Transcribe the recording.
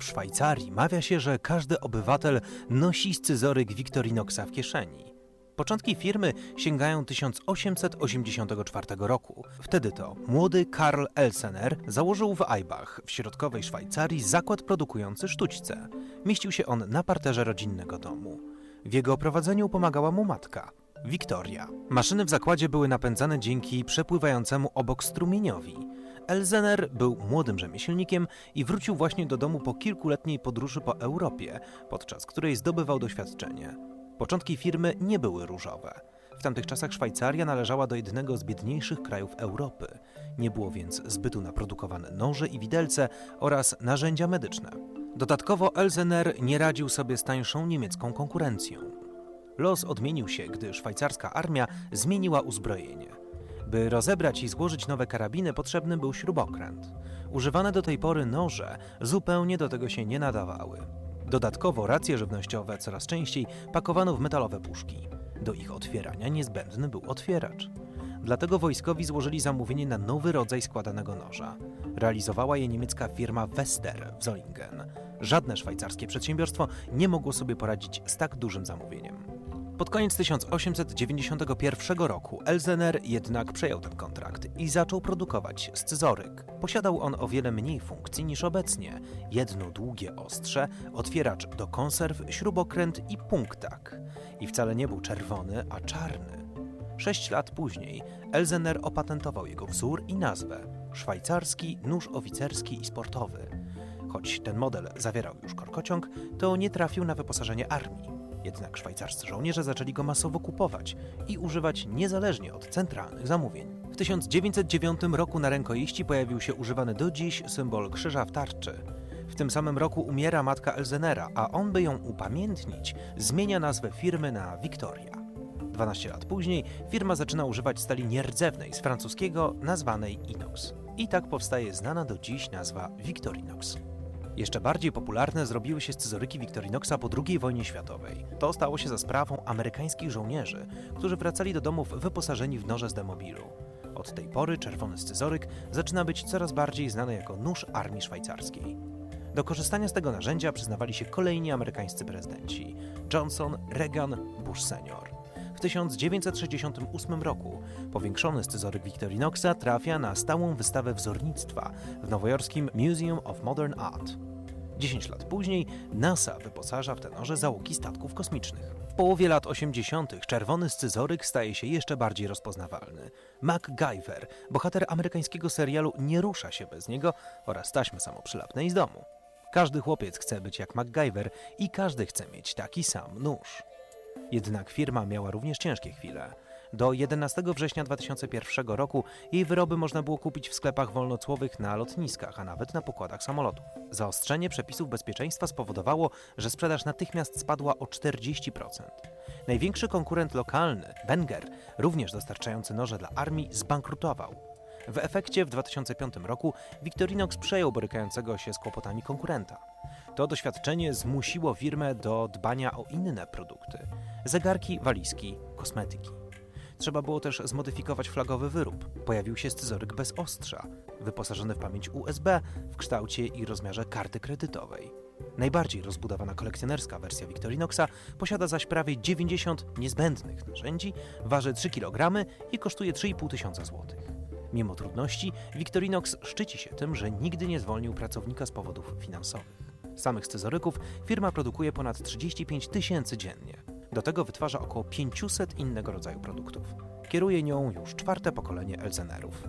W Szwajcarii mawia się, że każdy obywatel nosi scyzoryk Victorinoxa w kieszeni. Początki firmy sięgają 1884 roku. Wtedy to młody Karl Elsener założył w Eibach w środkowej Szwajcarii zakład produkujący sztućce. Mieścił się on na parterze rodzinnego domu. W jego prowadzeniu pomagała mu matka, Wiktoria. Maszyny w zakładzie były napędzane dzięki przepływającemu obok strumieniowi. Elzener był młodym rzemieślnikiem i wrócił właśnie do domu po kilkuletniej podróży po Europie, podczas której zdobywał doświadczenie. Początki firmy nie były różowe. W tamtych czasach Szwajcaria należała do jednego z biedniejszych krajów Europy. Nie było więc zbytu na produkowane noże i widelce oraz narzędzia medyczne. Dodatkowo Elzener nie radził sobie z tańszą niemiecką konkurencją. Los odmienił się, gdy szwajcarska armia zmieniła uzbrojenie. By rozebrać i złożyć nowe karabiny, potrzebny był śrubokręt. Używane do tej pory noże zupełnie do tego się nie nadawały. Dodatkowo racje żywnościowe coraz częściej pakowano w metalowe puszki. Do ich otwierania niezbędny był otwieracz. Dlatego wojskowi złożyli zamówienie na nowy rodzaj składanego noża. Realizowała je niemiecka firma Wester w Zollingen. Żadne szwajcarskie przedsiębiorstwo nie mogło sobie poradzić z tak dużym zamówieniem. Pod koniec 1891 roku Elzener jednak przejął ten kontrakt i zaczął produkować scyzoryk. Posiadał on o wiele mniej funkcji niż obecnie. Jedno długie ostrze, otwieracz do konserw, śrubokręt i punktak. I wcale nie był czerwony, a czarny. Sześć lat później Elzener opatentował jego wzór i nazwę szwajcarski nóż oficerski i sportowy. Choć ten model zawierał już korkociąg, to nie trafił na wyposażenie armii. Jednak szwajcarscy żołnierze zaczęli go masowo kupować i używać niezależnie od centralnych zamówień. W 1909 roku na rękojeści pojawił się używany do dziś symbol krzyża w tarczy. W tym samym roku umiera matka Elzenera, a on, by ją upamiętnić, zmienia nazwę firmy na Victoria. 12 lat później firma zaczyna używać stali nierdzewnej z francuskiego nazwanej inox. I tak powstaje znana do dziś nazwa Victorinox. Jeszcze bardziej popularne zrobiły się scyzoryki Victorinoxa po II wojnie światowej. To stało się za sprawą amerykańskich żołnierzy, którzy wracali do domów wyposażeni w noże z demobilu. Od tej pory czerwony scyzoryk zaczyna być coraz bardziej znany jako nóż armii szwajcarskiej. Do korzystania z tego narzędzia przyznawali się kolejni amerykańscy prezydenci Johnson, Reagan, Bush senior. W 1968 roku powiększony scyzoryk Victorinoxa trafia na stałą wystawę wzornictwa w nowojorskim Museum of Modern Art. 10 lat później NASA wyposaża w te noże załogi statków kosmicznych. W połowie lat 80. czerwony scyzoryk staje się jeszcze bardziej rozpoznawalny. MacGyver, bohater amerykańskiego serialu Nie rusza się bez niego oraz taśmy samoprzylepnej z domu. Każdy chłopiec chce być jak MacGyver i każdy chce mieć taki sam nóż. Jednak firma miała również ciężkie chwile. Do 11 września 2001 roku jej wyroby można było kupić w sklepach wolnocłowych na lotniskach, a nawet na pokładach samolotów. Zaostrzenie przepisów bezpieczeństwa spowodowało, że sprzedaż natychmiast spadła o 40%. Największy konkurent lokalny, Wenger, również dostarczający noże dla armii, zbankrutował. W efekcie w 2005 roku Victorinox przejął borykającego się z kłopotami konkurenta. To doświadczenie zmusiło firmę do dbania o inne produkty zegarki, walizki, kosmetyki. Trzeba było też zmodyfikować flagowy wyrób. Pojawił się scyzoryk bez ostrza, wyposażony w pamięć USB w kształcie i rozmiarze karty kredytowej. Najbardziej rozbudowana kolekcjonerska wersja Victorinoxa posiada zaś prawie 90 niezbędnych narzędzi, waży 3 kg i kosztuje 3,5 tysiąca złotych. Mimo trudności, Victorinox szczyci się tym, że nigdy nie zwolnił pracownika z powodów finansowych. Samych scyzoryków firma produkuje ponad 35 tysięcy dziennie. Do tego wytwarza około 500 innego rodzaju produktów. Kieruje nią już czwarte pokolenie Elzenerów.